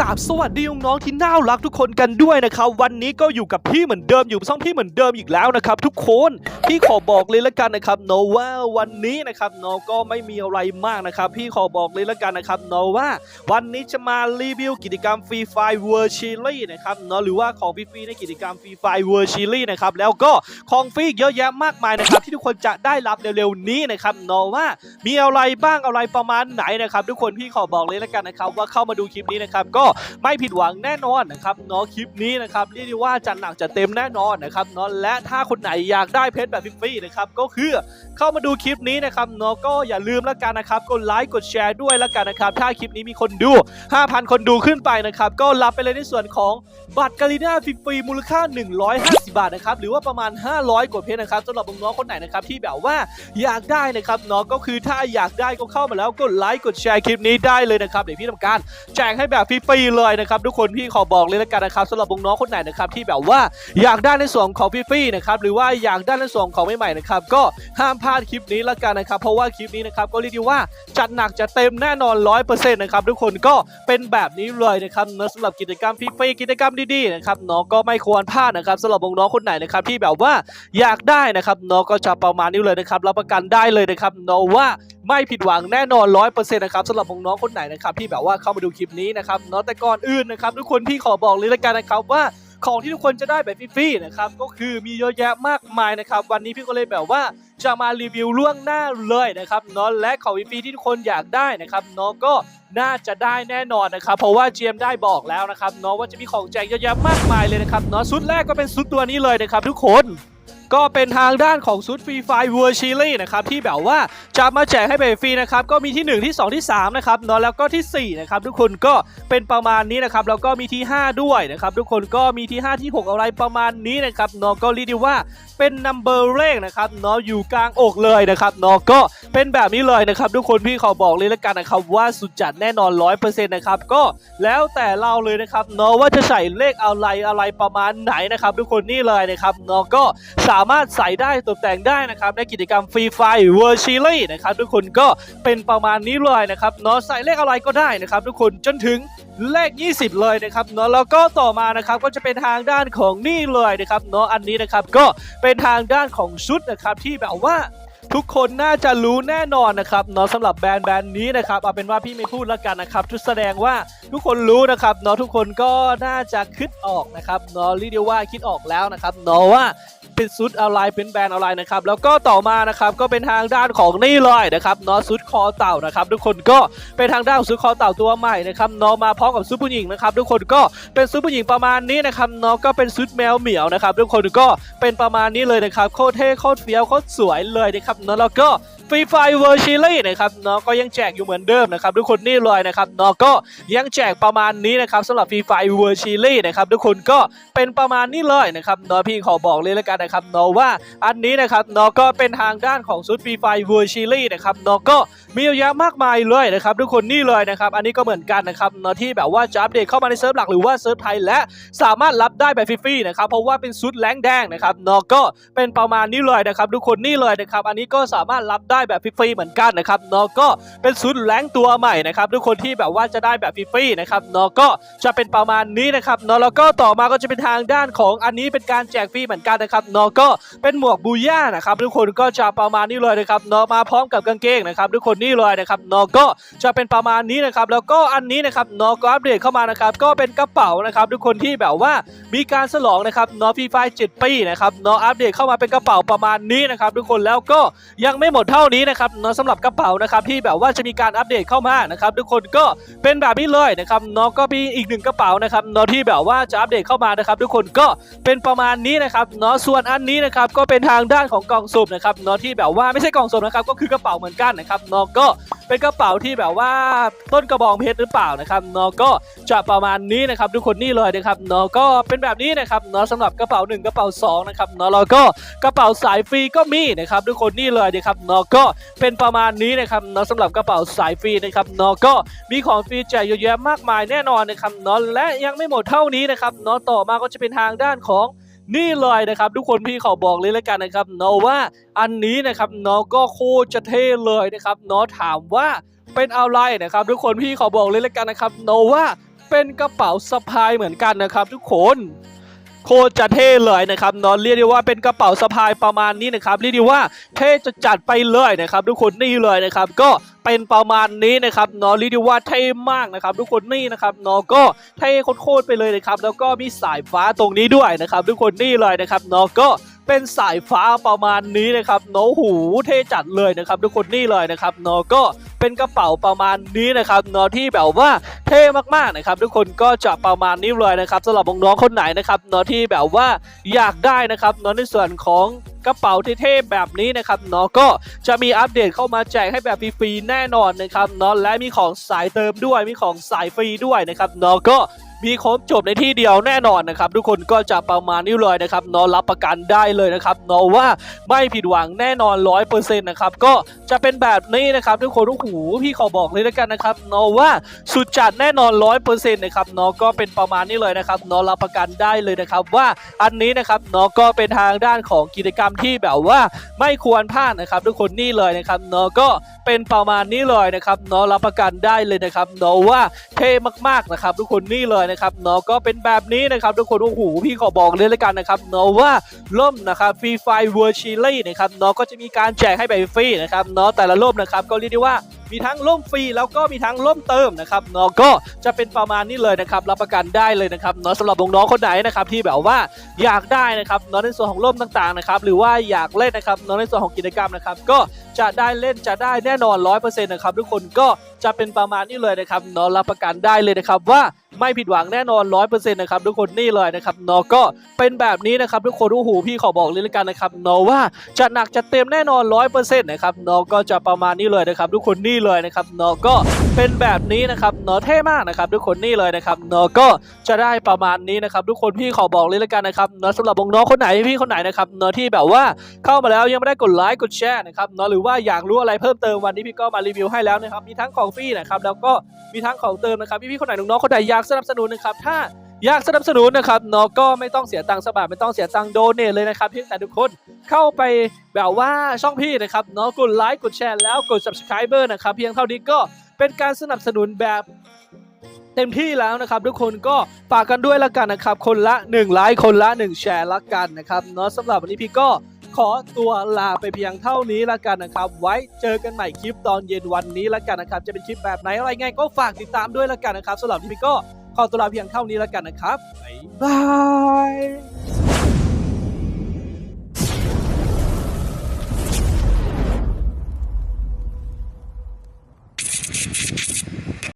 กราบสวัสดีน้องๆที่น่ารักทุกคนกันด้วยนะครับ วันนี้ก็อยู่กับพี่เหมือนเดิมอยู่ช่องพี่เหมือนเดิมอีกแล้วนะครับ ทุกคนพี่ขอบอกเลยละกันนะครับเนาะว่าวันนี้นะครับเนาะก็ไม่มีอะไรมากนะครับ พี่ขอบอกเลยละกันนะครับเนาะว่าวันนี้จะมารีวิวกิจกรรมฟรีไฟเวอร์ชิลี่นะครับเนาะหรือว่าของฟรีๆในกิจกรรมฟรีไฟเวอร์ชิลี่นะครับแล้วก็ของฟรีเยอะแยะมากมายนะครับ ที่ทุกคนจะได้รับเร็วๆนี้นะครับเนาะว่ามีอะไรบ้างอะไรประมาณไหนนะครับ ทุกคนพี่ขอบอกเลยล้วกันนะครับ ว่าเข้ามาดูคลิปนี้นะครับก็ไม่ผิดหวังแน่นอนนะครับเนาะคลิปนี้นะครับเรียกได้ว่าจัดหนักจัดเต็มแน่นอนนะครับเนาะและถ้าคนไหนอยากได้เพชรแบบฟรีๆนะครับก็คือเข้ามาดูคลิปนี้นะครับเนาะก็อย่าลืมแล้วกันนะครับกดไลค์กดแชร์ด้วยแล้วกันนะครับถ้าคลิปนี้มีคนดู 5,000 คนดูขึ้นไปนะครับก็รับไปเลยในส่วนของบัตรกาลิน่าฟรีๆมูลค่า 150 บาทนะครับหรือว่าประมาณ 500กว่าเพชรนะครับสำหรับน้องๆคนไหนนะครับที่แบบว่าอยากได้นะครับเนาะก็คือถ้าอยากได้ก็เข้ามาแล้วกดไลค์กดแชร์คลิปนี้ได้เลยนะครับเดี๋ยวพี่ทำการแจกให้แบบฟรีๆเลยนะครับทุกคนพี่ขอบอกเลยล้วกันนะครับสำหรับน้องคนไหนนะครับที่แบบว่าอยากได้ในส่วนของฟรีๆนะครับหรือว่าอยากได้ในส่วนของใหม่ๆนะครับก็ห้ามพลาดคลิปนี้ล้วกันนะครับ เพราะว่าคลิปนี้นะครับก็เรียกได้ว่าจัดหนักจัดเต็มแน่นอน100%นะครับทุกคนก็เป็นแบบนี้เลยนะครับเนอะสำหรับกิจกรรมฟรีๆกิจกรรมดีๆนะครับเนาะก็ไม่ควรพลาดนะครับสำหรับน้องคนไหนนะครับที่แบบว่าอยากได้นะครับเนาะก็จะประมาณนี้เลยนะครับรับประกันได้เลยนะครับเนาะว่าไม่ผิดหวังแน่นอนร้อยเปอร์เซ็นต์นะครับสำหรับน้องคนไหนนะครับที่แบบว่าเข้ามาดูคลิปนี้นะครับเนาะแต่ก่อนอื่นนะครับทุกคนพี่ขอบอกเลยละกันนะครับว่าของที่ทุกคนจะได้แบบฟรีๆนะครับก็คือมีเยอะแยะมากมายนะครับ วันนี้พี่ก็เลยแบบว่าจะมารีวิวล่วงหน้าเลยนะครับเนาะและของฟรีๆที่ทุกคนอยากได้นะครับเนาะก็น่าจะได้แน่นอนนะครับ เพราะว่า GM ได้บอกแล้วนะครับเนาะว่าจะมีของแจกเยอะแยะมากมายเลยนะครับเนาะชุดแรกก็เป็นชุดตัวนี้เลยนะครับทุกคน ก็เป็นทางด้านของซุดฟรีไฟเวอร์ชิลี่นะครับที่แบบว่าจะมาแจกให้แบบฟรีนะครับก็มีที่ 1 ที่ 2 ที่3นะครับเนาะแล้วก็ที่4นะครับทุกคนก็เป็นประมาณนี้นะครับแล้วก็มีที่ 5 ด้วยนะครับทุกคนก็มีที่ 5 ที่ 6 อะไรประมาณนี้นะครับเนาะก็เรียกได้ว่าเป็นนัมเบอร์เลขนะครับเนาะอยู่กลางอกเลยนะครับเนาะก็เป็นแบบนี้เลยนะครับทุกคนพี่ขอบอกเลยแล้วกันนะครับว่าสุดจัดแน่นอน100%นะครับก็แล้วแต่เราเลยนะครับเนาะว่าจะใส่เลขอะไรอะไรประมาณไหนนะครับทุกคนนี่เลยนะครับเนาะก็สาามารถใส่ได้ตกแต่งได้นะครับในกิจกรรมฟรีไฟเวอร์ชิลี่นะครับทุกคนก็เป็นประมาณนี้เลยนะครับเนาะใส่เลขอะไรก็ได้นะครับทุกคนจนถึงเลข 20 เลยนะครับเนาะแล้วก็ต่อมานะครับก็จะเป็นทางด้านของนี่เลยนะครับเนาะอันนี้นะครับก็เป็นทางด้านของชุดนะครับที่แบบว่า ทุกคนน่าจะรู้แน่นอนนะครับเนาะสำหรับแบรนด์แบรนด์นี้นะครับเอาเป็นว่าพี่ไม่พูดแล้วกันนะครับทุกแสดงว่าทุกคนรู้นะครับเนาะทุกคนก็น่าจะคิดออกนะครับเนาะเรียกได้ว่าคิดออกแล้วนะครับเนาะว่าเป็นซุดอะไรเป็นแบรนด์อะไรนะครับแล้วก็ต่อมานะครับก็เป็นทางด้านของนี่เลยนะครับเนาะซุดคอเต่านะครับทุกคนก็เป็นทางด้านของซุดคอเต่าตัวใหม่นะครับเนาะมาพร้อมกับซุดผู้หญิงนะครับทุกคนก็เป็นซุดผู้หญิงประมาณนี้นะครับเนาะก็เป็นซุดแมวเหมียวนะครับทุกคนก็เป็นประมาณนี้เลยนะครับโคตรเท่โคตรเฟี้ยวโคตรสวยเลยนะครับเนาะแล้วก็ ฟรีไฟเวอร์ชิลี่นะครับเนาะก็ยังแจกอยู่เหมือนเดิมนะครับทุกคนนี่เลยนะครับเนาะก็ยังแจกประมาณนี้นะครับสำหรับฟรีไฟเวอร์ชิลี่นะครับทุกคนก็เป็นประมาณนี้เลยนะครับเนาะพี่ขอบอกเลยแล้วกันนะครับเนาะว่าอันนี้นะครับเนาะก็เป็นทางด้านของชุดฟรีไฟเวอร์ชิลี่นะครับเนาะก็มีเยอะแยะมากมายเลยนะครับทุกคนนี่เลยนะครับอันนี้ก็เหมือนกันนะครับเนาะที่แบบว่าจะอัปเดตเข้ามาในเซิร์ฟหลักหรือว่าเซิร์ฟไทยและสามารถรับได้แบบฟรีๆนะครับเพราะว่าเป็นชุดแรงแดงนะครับเนาะก็เป็นประมาณนี้เลยนะครับทุกคนนี่เลยนะครับอันนี้ก็สามารถรับได้ได้แบบฟรีๆเหมือนกันนะครับเนาะก็เป็นชุดแรงตัวใหม่นะครับทุกคนที่แบบว่าจะได้แบบฟรีๆนะครับเนาะก็จะเป็นประมาณนี้นะครับเนาะแล้วก็ต่อมาก็จะเป็นทางด้านของอันนี้เป็นการแจกฟรีเหมือนกันนะครับเนาะก็เป็นหมวกบูย่านะครับทุกคนก็จะประมาณนี้เลยนะครับเนาะมาพร้อมกับกางเกงนะครับทุกคนนี่เลยนะครับเนาะก็จะเป็นประมาณนี้นะครับแล้วก็อันนี้นะครับเนาะก็อัปเดตเข้ามานะครับก็เป็นกระเป๋านะครับทุกคนที่แบบว่ามีการฉลองนะครับเนาะฟรีไฟ7ปีนะครับเนาะอัปเดตเข้ามาเป็นกระเป๋าประมาณนี้นะครับทุกคนแล้วก็ยังไม่หมดเท่านี้นะครับเนาะสำหรับกระเป๋านะครับที่แบบว่าจะมีการอัปเดตเข้ามานะครับทุกคนก็เป็นแบบนี้เลยนะครับเนาะก็มีอีกหนึ่งกระเป๋านะครับเนาะที่แบบว่าจะอัปเดตเข้ามานะครับ ทุกคนก็เป็นประมาณนี้นะครับเนาะส่วนอันนี้นะครับก็เป็นทางด้านของกล่องสุ่มนะครับเนาะที่แบบว่าไม่ใช่กล่องสุ่มนะครับก็คือกระเป๋าเหมือนกันนะครับเนาะก็ เป็นกระเป๋าที่แบบว่าต้นกระบองเพชรหรือเปล่านะครับเนาะก็จะประมาณนี้นะครับทุกคนนี่เลยนะครับเนาะก็เป็นแบบนี้นะครับเนาะสำหรับกระเป๋า 1 กระเป๋า2นะครับเนาะแล้วก็กระเป๋าสายฟรีก็มีนะครับทุกคนนี่เลยนะครับเนาะก็เป็นประมาณนี้นะครับเนาะสำหรับกระเป๋าสายฟรีนะครับเนาะก็มีของฟรีแจกเยอะแยะมากมายแน่นอนนะครับเนาะและยังไม่หมดเท่านี้นะครับเนาะต่อมาก็จะเป็นทางด้านของ นี่เลยนะครับทุกคนพี่ขอบอกเลยแล้วกันนะครับเนาะว่าอันนี้นะครับเนาะก็โคตรจะเท่เลยนะครับเนาะถามว่าเป็นอะไรนะครับ ทุกคนพี่ขอบอกเลยแล้วกันนะครับเนาะว่าเป็นกระเป๋าสะพายเหมือนกันนะครับ ทุกคนโคตรจะเท่เลยนะครับเนอนเรียกได้ว่าเป็นกระเป๋าสะพายประมาณนี้นะครับเรียกได้ว่าเท่จะจัดไปเลยนะครับ ทุกคนนี่เลยนะครับ ก็ เป็นประมาณนี้นะครับเนอนเรีดิว่าเท่มากนะครับ ทุกคนนี่นะครับเนอนก็เท่โคตรๆไปเลยนะครับ แล้วก็มีสายฟ้าตรงนี้ด้วยนะครับ ทุกคนนี่เลยนะครับเนอนก็ เป็นสายฟ้าประมาณนี้นะครับเนอะหูเท่จัดเลยนะครับทุกคนนี่เลยนะครับเนอก็เป็นกระเป๋าประมาณนี้นะครับเนอนที่แบบว่าเท่มากๆนะครับ ทุกคนก็จะประมาณนี้เลยนะครับสำหรับน้องๆคนไหนนะครับเนาะที่แบบว่าอยากได้นะครับเนาะในส่วนของกระเป๋าเท่ๆแบบนี้นะครับเนาะก็จะมีอัปเดตเข้ามาแจกให้แบบฟรีๆแน่นอนนะครับเนาะและมีของสายเติมด้วยมีของสายฟรีด้วยนะครับเนาะก็ มีครบจบในที่เดียวแน่นอนนะครับ ทุกคนก็จะประมาณนี้เลยนะครับนาะรับประกันได้เลยนะครับนาะว่าไม่ผิดหวังแน่นอนร้อยเปอร์เซ็นต์นะครับก็จะเป็นแบบนี้นะครับทุกคนโอ้โหพี่ขอบอกเลยแล้วกันนะครับนาะว่าสุดจัดแน่นอนร้อยเปอร์เซ็นต์นะครับนาะก็เป็นประมาณนี้เลยนะครับนาะรับประกันได้เลยนะครับ ว่าอันนี้นะครับนาะก็เป็นทางด้านของกิจกรรมที่แบบว่าไม่ควรพลาดนะครับ ทุกคนนี่เลยนะครับนาะก็เป็นประมาณนี้เลยนะครับนาะรับประกันได้เลยนะครับนาะว่าเท่มากๆนะครับ ทุกคนนี่เลยนะครับเนาะก็เป็นแบบนี้นะครับทุกคนโอ้โหพี่ขอบอกเลยแล้วกันนะครับเนาะว่าล่มนะครับฟรีไฟเวอร์ชิลี่นะครับเนาะก็จะมีการแจกให้แบบฟรีนะครับเนาะแต่ละล่มนะครับก็เรียกได้ว่ามีทั้งล่มฟรีแล้วก็มีทั้งล่มเติมนะครับเนาะก็จะเป็นประมาณนี้เลยนะครับรับประกันได้เลยนะครับเนาะสำหรับน้องๆคนไหนนะครับที่แบบว่าอยากได้นะครับเนาะในส่วนของล่มต่างๆนะครับหรือว่าอยากเล่นนะครับเนาะในส่วนของกิจกรรมนะครับก็จะได้เล่นจะได้แน่นอนร้อยเปอร์เซ็นต์นะครับทุกคนก็จะเป็นประมาณนี้เลยนะครับเนาะรับประกันได้เลยนะครับว่า ไม่ผิดหวังแน่นอนร้อยเปอร์เซ็นต์นะครับทุกคนนี่เลยนะครับเนาะก็เป็นแบบนี้นะครับทุกคนโอ้โหพี่ขอบอกเลยล้วกันนะครับเนาะว่าจะหนักจะเต็มแน่นอนร้อยเปอร์เซ็นต์นะครับเนาะก็จะประมาณนี้เลยนะครับทุกคนนี่เลยนะครับเนาะก็เป็นแบบนี้นะครับเนาะเท่มากนะครับทุกคนนี่เลยนะครับเนาะก็จะได้ประมาณนี้นะครับทุกคนพี่ขอบอกเลยล้วกันนะครับเนาะสำหรับน้องคนไหนพี่คนไหนนะครับเนาะที่แบบว่าเข้ามาแล้วยังไม่ได้กดไลค์กดแชร์นะครับเนาะหรือว่าอยากรู้อะไรเพิ่มเติมวันนี้พี่ก็มารีวิวให้แล้วนะครับมีทั้งของฟรีนะครับแล้วก็มีทั้งของเติมนะครับพี่ๆคนไหนน้องๆคนไหนอยากสนับสนุนนะครับถ้าอยากสนับสนุนนะครับเนาะก็ไม่ต้องเสียตังค์สบาทไม่ต้องเสียตังค์โดเนทเลยนะครับเพียงแต่ทุกคนเข้าไปแบบว่าช่องพี่นะครับเนาะกดไลค์กดแชร์แล้วกด subscriber นะครับเพียงเท่านี้ก็เป็นการสนับสนุนแบบเต็มที่แล้วนะครับ ทุกคนก็ฝากกันด้วยละกันนะครับ คนละ1ไลค์คนละ 1 แชร์ละกันนะครับเนาะสำหรับวันนี้พี่ก็ขอตัวลาไปเพียงเท่านี้ละกันนะครับ ไว้เจอกันใหม่คลิปตอนเย็นวันนี้ละกันนะครับ จะเป็นคลิปแบบไหนอะไรไงก็ฝากติดตามด้วยละกันนะครับสำหรับพี่ก็ ขอตัวลาเพียงเท่านี้ละกันนะครับบ๊ายบาย